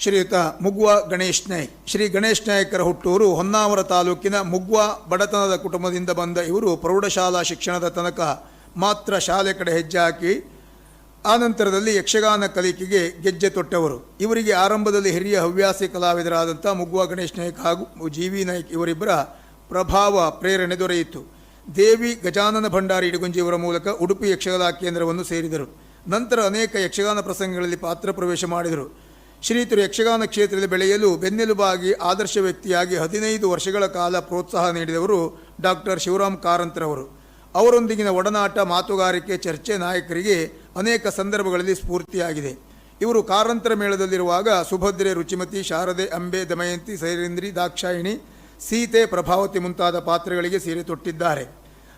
ಶ್ರೀಯುತ ಮುಗ್ವ ಗಣೇಶ್ ನಾಯ್ಕ್ ಶ್ರೀ ಗಣೇಶ್ ನಾಯಕರ ಹುಟ್ಟೂರು ಹೊನ್ನಾವರ ತಾಲೂಕಿನ ಮುಗ್ವ ಬಡತನದ ಕುಟುಂಬದಿಂದ ಬಂದ ಇವರು ಪ್ರೌಢಶಾಲಾ ಶಿಕ್ಷಣದ ತನಕ ಮಾತ್ರ ಶಾಲೆ ಕಡೆ ಹೆಜ್ಜೆ ಹಾಕಿ ಆನಂತರದಲ್ಲಿ ಯಕ್ಷಗಾನ ಕಲಿಕೆಗೆ ಗೆಜ್ಜೆ ತೊಟ್ಟವರು. ಇವರಿಗೆ ಆರಂಭದಲ್ಲಿ ಹಿರಿಯ ಹವ್ಯಾಸಿ ಕಲಾವಿದರಾದಂಥ ಮುಗ್ವ ಗಣೇಶ್ ನಾಯ್ಕ್ ಹಾಗೂ ಜಿ ವಿ ನಾಯ್ಕ್ ಇವರಿಬ್ಬರ ಪ್ರಭಾವ, ಪ್ರೇರಣೆ ದೊರೆಯಿತು. ದೇವಿ ಗಜಾನನ ಭಂಡಾರಿ ಇಡಗುಂಜಿ ಇವರ ಮೂಲಕ ಉಡುಪಿ ಯಕ್ಷಗಾನ ಕೇಂದ್ರವನ್ನು ಸೇರಿದರು. ನಂತರ ಅನೇಕ ಯಕ್ಷಗಾನ ಪ್ರಸಂಗಗಳಲ್ಲಿ ಪಾತ್ರ ಪ್ರವೇಶ ಮಾಡಿದರು. ಶ್ರೀತರು ಯಕ್ಷಗಾನ ಕ್ಷೇತ್ರದಲ್ಲಿ ಬೆಳೆಯಲು ಬೆನ್ನೆಲುಬಾಗಿ ಆದರ್ಶ ವ್ಯಕ್ತಿಯಾಗಿ ಹದಿನೈದು ವರ್ಷಗಳ ಕಾಲ ಪ್ರೋತ್ಸಾಹ ನೀಡಿದವರು ಡಾಕ್ಟರ್ ಶಿವರಾಮ್ ಕಾರಂತರವರು. ಅವರೊಂದಿಗಿನ ಒಡನಾಟ ಮಾತುಗಾರಿಕೆ ಚರ್ಚೆ ನಾಯಕರಿಗೆ ಅನೇಕ ಸಂದರ್ಭಗಳಲ್ಲಿ ಸ್ಫೂರ್ತಿಯಾಗಿದೆ. ಇವರು ಕಾರಂತರ ಮೇಳದಲ್ಲಿರುವಾಗ ಸುಭದ್ರೆ, ರುಚಿಮತಿ, ಶಾರದೆ, ಅಂಬೆ, ದಮಯಂತಿ ಸೈರೇಂದ್ರಿ ದಾಕ್ಷಾಯಿಣಿ, ಸೀತೆ, ಪ್ರಭಾವತಿ ಮುಂತಾದ ಪಾತ್ರಗಳಿಗೆ ಸೀರೆ ತೊಟ್ಟಿದ್ದಾರೆ.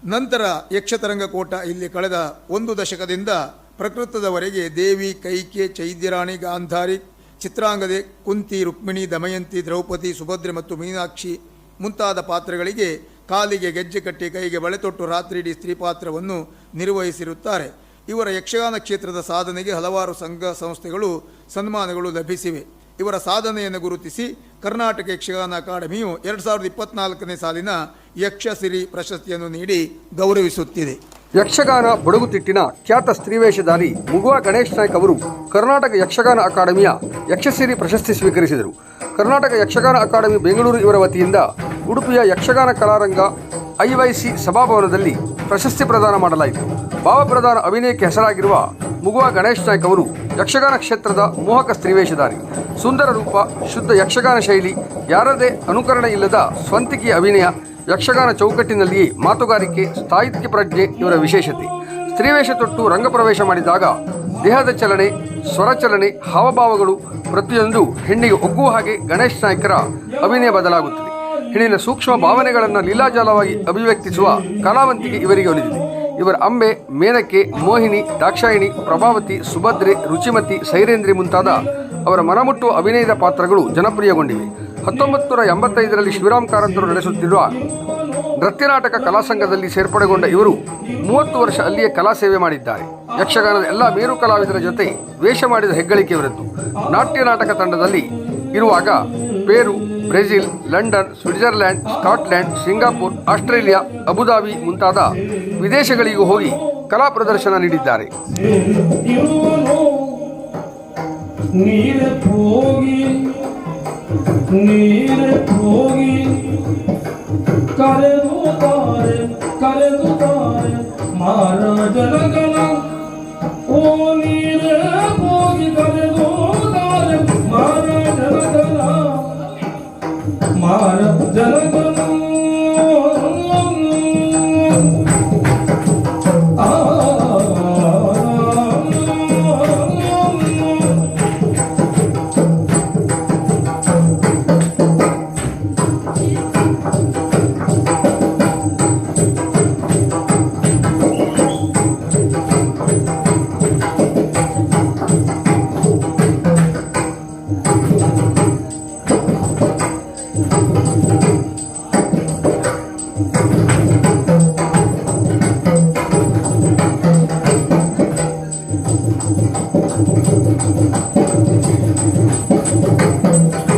ನಂತರ ಯಕ್ಷತರಂಗ ಕೋಟ ಇಲ್ಲಿ ಕಳೆದ ಒಂದು ದಶಕದಿಂದ ಪ್ರಕೃತದವರೆಗೆ ದೇವಿ, ಕೈಕೆ, ಚೈದ್ಯರಾಣಿ, ಗಾಂಧಾರಿ ಚಿತ್ರಾಂಗದೆ ಕುಂತಿ, ರುಕ್ಮಿಣಿ, ದಮಯಂತಿ, ದ್ರೌಪದಿ, ಸುಭದ್ರೆ ಮತ್ತು ಮೀನಾಕ್ಷಿ ಮುಂತಾದ ಪಾತ್ರಗಳಿಗೆ ಕಾಲಿಗೆ ಗೆಜ್ಜೆ ಕಟ್ಟಿ ಕೈಗೆ ಬಳೆ ತೊಟ್ಟು ರಾತ್ರಿಯಿಡೀ ಸ್ತ್ರೀ ಪಾತ್ರವನ್ನು ನಿರ್ವಹಿಸಿರುತ್ತಾರೆ. ಇವರ ಯಕ್ಷಗಾನ ಕ್ಷೇತ್ರದ ಸಾಧನೆಗೆ ಹಲವಾರು ಸಂಘ ಸಂಸ್ಥೆಗಳು ಸನ್ಮಾನಗಳು ಲಭಿಸಿವೆ. ಇವರ ಸಾಧನೆಯನ್ನು ಗುರುತಿಸಿ ಕರ್ನಾಟಕ ಯಕ್ಷಗಾನ ಅಕಾಡೆಮಿಯು ಎರಡು ಸಾವಿರದ ಇಪ್ಪತ್ನಾಲ್ಕನೇ ಸಾಲಿನ ಯಕ್ಷಸಿರಿ ಪ್ರಶಸ್ತಿಯನ್ನು ನೀಡಿ ಗೌರವಿಸುತ್ತಿದೆ. ಯಕ್ಷಗಾನ ಬಡಗುತಿಟ್ಟಿನ ಖ್ಯಾತ ಸ್ತ್ರೀವೇಷಧಾರಿ ಮುಗುವ ಗಣೇಶ್ ನಾಯ್ಕ್ ಅವರು ಕರ್ನಾಟಕ ಯಕ್ಷಗಾನ ಅಕಾಡೆಮಿಯ ಯಕ್ಷಸಿರಿ ಪ್ರಶಸ್ತಿ ಸ್ವೀಕರಿಸಿದರು. ಕರ್ನಾಟಕ ಯಕ್ಷಗಾನ ಅಕಾಡೆಮಿ ಬೆಂಗಳೂರು ಇವರ ವತಿಯಿಂದ ಉಡುಪಿಯ ಯಕ್ಷಗಾನ ಕಲಾರಂಗ ಐವೈಸಿ ಸಭಾಭವನದಲ್ಲಿ ಪ್ರಶಸ್ತಿ ಪ್ರದಾನ ಮಾಡಲಾಯಿತು. ಭಾವಪ್ರಧಾನ ಅಭಿನಯಕ್ಕೆ ಹೆಸರಾಗಿರುವ ಮುಗುವ ಗಣೇಶ್ ನಾಯ್ಕ್ ಅವರು ಯಕ್ಷಗಾನ ಕ್ಷೇತ್ರದ ಮೋಹಕ ಸ್ತ್ರೀವೇಷಧಾರಿ, ಸುಂದರ ರೂಪ, ಶುದ್ಧ ಯಕ್ಷಗಾನ ಶೈಲಿ, ಯಾರದೇ ಅನುಕರಣೆ ಇಲ್ಲದ ಸ್ವಂತಿಕೆಯ ಅಭಿನಯ, ಯಕ್ಷಗಾನ ಚೌಕಟ್ಟಿನಲ್ಲಿಯೇ ಮಾತುಗಾರಿಕೆ ಸ್ಥಾಯಿತ್ಯ ಪ್ರಜ್ಞೆ ಇವರ ವಿಶೇಷತೆ. ಸ್ತ್ರೀವೇಷ ತೊಟ್ಟು ರಂಗಪ್ರವೇಶ ಮಾಡಿದಾಗ ದೇಹದ ಚಲನೆ ಸ್ವರಚಲನೆ ಹಾವಭಾವಗಳು ಪ್ರತಿಯೊಂದು ಹೆಣ್ಣಿಗೆ ಒಗ್ಗುವ ಹಾಗೆ ಗಣೇಶ್ ನಾಯ್ಕರ ಅಭಿನಯ ಬದಲಾಗುತ್ತದೆ. ಹೆಣ್ಣಿನ ಸೂಕ್ಷ್ಮ ಭಾವನೆಗಳನ್ನು ಲೀಲಾಜಾಲವಾಗಿ ಅಭಿವ್ಯಕ್ತಿಸುವ ಕಲಾವಂತಿಕೆ ಇವರಿಗೆ ಒಲಿದಿದೆ. ಇವರ ಅಂಬೆ, ಮೇನಕೆ, ಮೋಹಿನಿ, ದಾಕ್ಷಾಯಿಣಿ, ಪ್ರಭಾವತಿ, ಸುಭದ್ರೆ, ರುಚಿಮತಿ, ಸೈರೇಂದ್ರಿ ಮುಂತಾದ ಅವರ ಮನಮುಟ್ಟುವ ಅಭಿನಯದ ಪಾತ್ರಗಳು ಜನಪ್ರಿಯಗೊಂಡಿವೆ. ಹತ್ತೊಂಬತ್ತು ನೂರ ಎಂಬತ್ತೈದರಲ್ಲಿ ಶಿವರಾಮ್ ಕಾರಂತರು ನಡೆಸುತ್ತಿರುವ ನೃತ್ಯ ನಾಟಕ ಕಲಾಸಂಘದಲ್ಲಿ ಸೇರ್ಪಡೆಗೊಂಡ ಇವರು ಮೂವತ್ತು ವರ್ಷ ಅಲ್ಲಿಯೇ ಕಲಾ ಸೇವೆ ಮಾಡಿದ್ದಾರೆ. ಯಕ್ಷಗಾನದ ಎಲ್ಲ ಮೇರು ಕಲಾವಿದರ ಜೊತೆ ವೇಷ ಮಾಡಿದ ಹೆಗ್ಗಳಿಕೆ ಇವರದ್ದು ನಾಟ್ಯ ನಾಟಕ ತಂಡದಲ್ಲಿ ಇರುವಾಗ Peru, Brazil, London Switzerland Scotland Singapore, Australia, Abu Dhabi ಮುಂತಾದ ವಿದೇಶಗಳಿಗೂ ಹೋಗಿ ಕಲಾ ಪ್ರದರ್ಶನ ನೀಡಿದ್ದಾರೆ. ಮಹಾರಾಜ ನೀರ భారత జనగణ